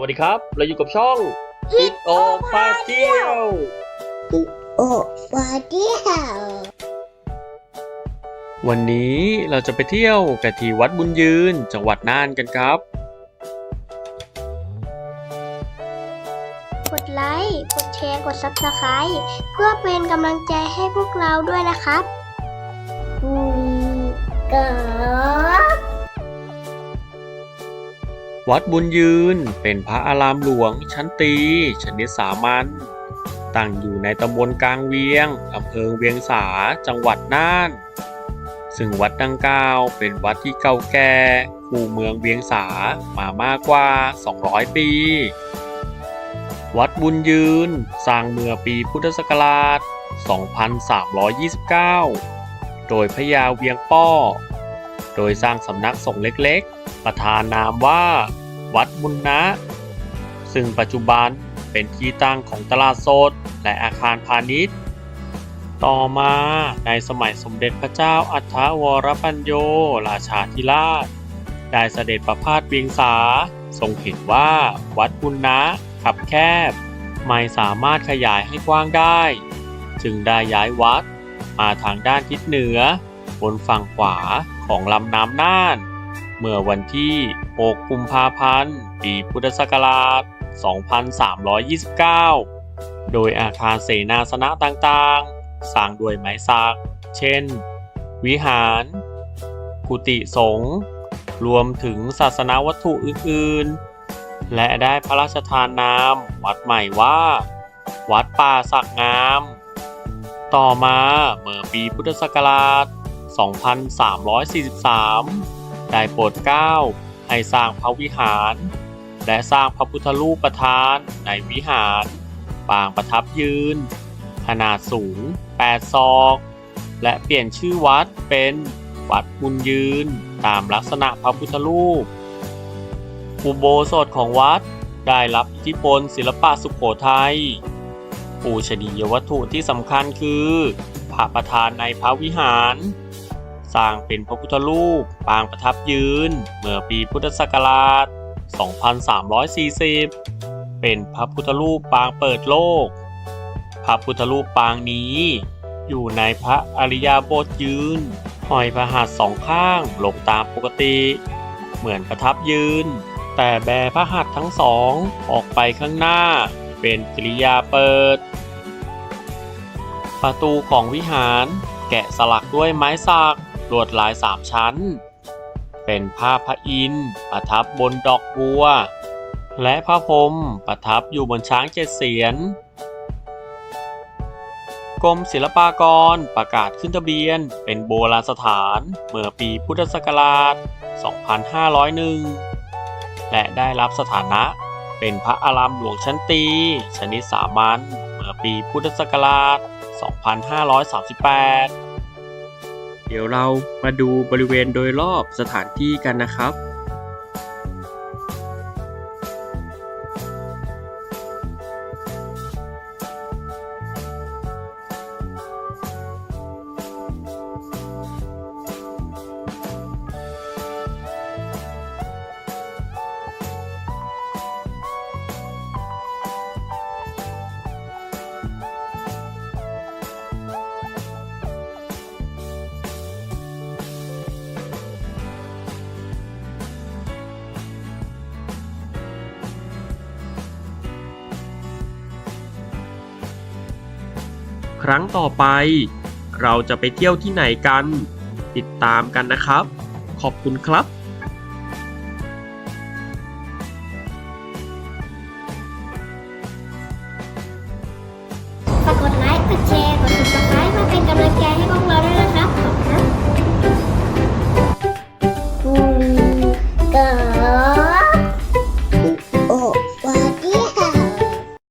วัสดีครับ เราอยู่กับช่อง It O พาเที่ยวโอ้วาเดียว วันนี้เราจะไปเที่ยวกันที่วัดบุญยืนจังหวัดน่านกันครับ กดไลค์ กดแชร์ กด Subscribe เพื่อเป็นกำลังใจให้พวกเราด้วยนะครับคุย วัดบุญยืนเป็นพระอารามหลวงชั้นตี ชนิดสามัญตั้งอยู่ในตำบลกลางเวียงอำเภอเวียงสาจังหวัดน่าน ซึ่งวัดดังกล่าวเป็นวัดที่เก่าแก่คู่เมืองเวียงสามามากกว่า 200 ปี วัดบุญยืนสร้างเมื่อปีพุทธศักราช 2329 โดยพระยาเวียงป้อ โดยสร้างสำนักสงฆ์เล็กๆ ประธานนามว่า วัดบุญนะ ซึ่งปัจจุบันเป็นที่ตั้งของตลาดสดและอาคารพาณิชย์ ต่อมาในสมัยสมเด็จพระเจ้าอัฐวรปัญโย ราชาธิราช ได้เสด็จประพาสเวียงสาทรงเห็นว่าวัดบุญนะขับแคบ ไม่สามารถขยายให้กว้างได้ จึงได้ย้ายวัดมาทางด้านทิศเหนือ บนฝั่งขวาของลำน้ำน่าน เมื่อวันที่ 6 กุมภาพันธ์ ปีพุทธศักราช 2329 โดยอาคารเสนาสนะต่างๆ สร้างด้วยไม้สัก เช่น วิหาร กุฏิสงฆ์รวมถึงศาสนาวัตถุอื่นๆ และได้พระราชทานนาม วัดใหม่ว่า วัดป่าสักงาม ต่อมาเมื่อปีพุทธศักราช 2343 ได้โปรดเกล้า ให้สร้างพระวิหาร และสร้างพระพุทธรูปประธานในวิหาร ปางประทับยืน ขนาดสูง8ศอก และเปลี่ยนชื่อวัดเป็นวัดบุญยืนตามลักษณะพระพุทธรูป อุโบสถของวัดได้รับอิทธิพลศิลปะสุโขทัยปูชนียวัตถุที่สำคัญคือ พระประธานในพระวิหาร สร้างเป็นพระพุทธรูปปางประทับยืน เมื่อปีพุทธศักราช 2340 เป็นพระพุทธรูปปางเปิดโลก พระพุทธรูปปางนี้ อยู่ในพระอริยาบทยืนห้อยพระหัตถ์สองข้างลงตามปกติ เหมือนประทับยืน แต่แบพระหัตถ์ทั้งสองออกไปข้างหน้า เป็นกิริยาเปิด ประตูของวิหารแกะสลักด้วยไม้สัก ลวดลายสามชั้น เป็นภาพพระอินทร์ประทับบนดอกบัว และพระพรหมประทับอยู่บนช้างเจ็ดเสียนกรมศิลปากรประกาศขึ้นทะเบียนเป็นโบราณสถานเมื่อปีพุทธศักราช 2501 และได้รับสถานะเป็นพระอารามหลวงชั้นตี ชนิดสามัญเมื่อปีพุทธศักราช 2538 เดี๋ยวเรามาดูบริเวณโดยรอบสถานที่กันนะครับ ครั้งต่อไป เราจะไปเที่ยวที่ไหนกัน ติดตามกันนะครับ ขอบคุณครับฝากกดไลค์ กดแชร์ กดติดตามมาเพื่อเป็นกำลังใจให้พวกเราด้วยนะครับ